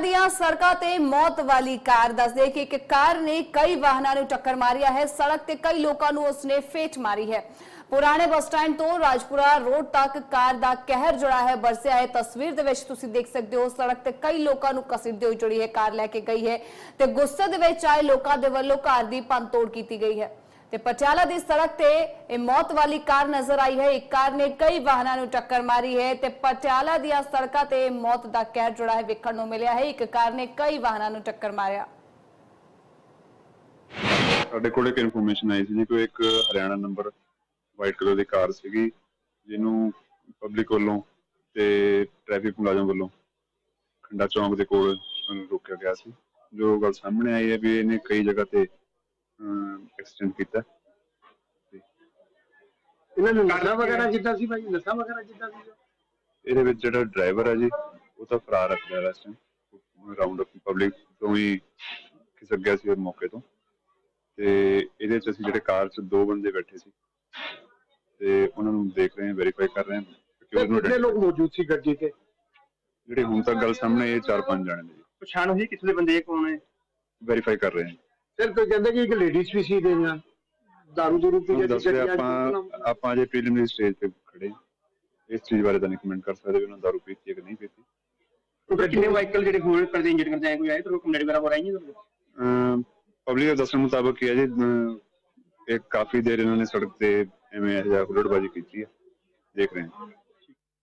ਦੀਆਂ ਸੜਕਾਂ ਤੇ ਮੌਤ ਵਾਲੀ ਕਾਰ ਦੱਸਦੇ ਕਿ ਇੱਕ ਕਾਰ ਨੇ ਕਈ ਵਾਹਨਾਂ ਨੂੰ ਟੱਕਰ ਮਾਰਿਆ ਹੈ। ਸੜਕ ਤੇ ਕਈ ਲੋਕਾਂ ਨੂੰ ਉਸਨੇ ਫੇਟ ਮਾਰੀ ਹੈ। ਪੁਰਾਣੇ ਬੱਸ ਸਟੈਂਡ ਤੋਂ ਰਾਜਪੁਰਾ ਰੋਡ ਤੱਕ ਕਾਰ ਦਾ ਕਹਿਰ ਜੁੜਾ ਹੈ, ਬਰਸਿਆ ਹੈ। ਤਸਵੀਰ ਦੇ ਵਿੱਚ ਤੁਸੀਂ ਦੇਖ ਸਕਦੇ ਹੋ, ਸੜਕ ਤੇ ਕਈ ਲੋਕਾਂ ਨੂੰ ਕਸੀਦੇ ਹੋਈ ਜੁੜੀ ਹੈ। ਕਾਰ ਲੈ ਕੇ ਗਈ ਹੈ ਤੇ ਗੁੱਸੇ ਦੇ ਵਿੱਚ ਆਏ ਲੋਕਾਂ ਦੇ ਵੱਲੋਂ ਕਾਰ ਦੀ ਤੋੜ ਕੀਤੀ ਗਈ ਹੈ। ਤੇ ਪਟਿਆਲਾ ਦੀ ਸੜਕ ਤੇ ਇਹ ਮੌਤ ਵਾਲੀ ਕਾਰ ਨਜ਼ਰ ਆਈ ਹੈ। ਇੱਕ ਕਾਰ ਨੇ ਕਈ ਵਾਹਨਾਂ ਨੂੰ ਟੱਕਰ ਮਾਰੀ ਹੈ ਤੇ ਪਟਿਆਲਾ ਦੀਆਂ ਸੜਕਾਂ ਤੇ ਮੌਤ ਦਾ ਕਹਿਰ ਜੁੜਾ ਹੈ ਵੇਖਣ ਨੂੰ ਮਿਲਿਆ ਹੈ। ਇੱਕ ਕਾਰ ਨੇ ਕਈ ਵਾਹਨਾਂ ਨੂੰ ਟੱਕਰ ਮਾਰਿਆ। ਸਾਡੇ ਕੋਲ ਇੱਕ ਇਨਫੋਰਮੇਸ਼ਨ ਆਈ ਸੀ ਜੀ ਕੋਈ ਇੱਕ ਹਰਿਆਣਾ ਨੰਬਰ ਵਾਈਟ ਕਲਰ ਦੀ ਕਾਰ ਸੀਗੀ, ਜਿਹਨੂੰ ਪਬਲਿਕ ਵੱਲੋਂ ਤੇ ਟ੍ਰੈਫਿਕ ਮੁਲਾਜ਼ਮ ਵੱਲੋਂ ਖੰਡਾ ਚੌਂਕ ਦੇ ਕੋਲ ਰੋਕਿਆ ਗਿਆ ਸੀ। ਜੋ ਗੱਲ ਸਾਹਮਣੇ ਆਈ ਹੈ ਵੀ ਇਹਨੇ ਕਈ ਜਗ੍ਹਾ ਤੇ ਐਕਸੀਡੈਂਟ ਕੀਤਾ। ਇਹਨਾਂ ਨੂੰ ਨਸ਼ਾ ਵਗੈਰਾ ਜਿੱਦਾਂ ਸੀ। ਭਾਈ? ਨਸ਼ਾ ਵਗੈਰਾ ਜਿੱਦਾਂ ਸੀ? ਇਹਦੇ ਵਿੱਚ ਜਿਹੜਾ ਡਰਾਈਵਰ ਹੈ ਜੀ ਉਹ ਤਾਂ ਫਰਾਰ ਰੱਖਿਆ ਇਸ ਟਾਈਮ ਰਾਉਂਡ ਅਪ ਪਬਲਿਕ ਤੋਂ ਹੀ ਖਿਸਕ ਗਿਆ ਸੀ ਉਹ ਮੌਕੇ ਤੋਂ। ਤੇ ਇਹਦੇ ਚ ਅਸੀਂ ਜਿਹੜੇ ਕਾਰ ਚ ਦੋ ਬੰਦੇ ਬੈਠੇ ਸੀ। ਤੇ ਉਹਨਾਂ ਨੂੰ ਦੇਖ ਰਹੇ ਹਾਂ ਵੈਰੀਫਾਈ ਕਰ ਰਹੇ ਹਾਂ। ਕਿ ਤੇ ਉਹਨੂੰ ਕਿੰਨੇ ਲੋਕ ਮੌਜੂਦ ਸੀ ਗੱਡੀ ਤੇ? ਜਿਹੜੇ ਹੁਣ ਤੱਕ ਗੱਲ ਸਾਹਮਣੇ ਇਹ ਚਾਰ ਪੰਜ ਜਾਣੇ ਨੇ ਜੀ। ਪਛਾਣ ਹੋਈ ਕਿਸ ਦੇ ਬੰਦੇ ਇਹ ਕੌਣ ਹੈ? ਵੈਰੀਫਾਈ ਕਰ ਰਹੇ ਹਾਂ। ਸਿਰ ਕੋਈ ਕਹਿੰਦੇ ਕਿ ਇੱਕ ਲੇਡੀਜ਼ ਵੀ ਸੀ ਦੇ ਨਾਲ। ਦਾਰੂ ਦੂਰੂ ਪੀ ਤੁਹਾਨੂੰ ਕੇ ਦੱਸ ਰਿਹਾ ਆਪਾਂ ਆਪਾਂ ਅਜੇ ਪ੍ਰੀਲਿਮਿਨਰੀ ਸਟੇਜ ਤੇ ਖੜੇ ਹਾਂ। ਇਸ ਚੀਜ਼ ਬਾਰੇ ਤਾਂ ਨਹੀਂ ਕਮੈਂਟ ਕਰ ਸਕਦੇ ਵੀ ਉਹਨਾਂ ਦਾਰੂ ਪੀਤੀ ਹੈ ਕਿ ਨਹੀਂ ਪੀਤੀ। ਕਿੰਨੇ ਵਾਹੀਕਲ ਜਿਹੜੇ ਹੋਣ ਕਰਦੇ ਇੰਜਨ ਕਰਦੇ ਆਏ ਕੋਈ ਆਏ ਤਾਂ ਕੰਪਲੇਂਟ ਵਗੈਰਾ ਹੋ ਰਹੀ ਹੈ ਪਬਲਿਕ ਦੇ ਦੱਸਣ ਮੁਤਾਬਕ ਕੀ ਹੈ ਜੀ ਅਮ, ਇਹ ਕਾਫੀ ਦੇਰ ਇਹਨਾਂ ਨੇ ਸੜਕ ਤੇ ਐਵੇਂ ਜਿਹਾ ਹੁੱਲੜਬਾਜ਼ੀ ਕੀਤੀ ਹੈ। ਦੇਖ ਰਹੇ ਹਾਂ।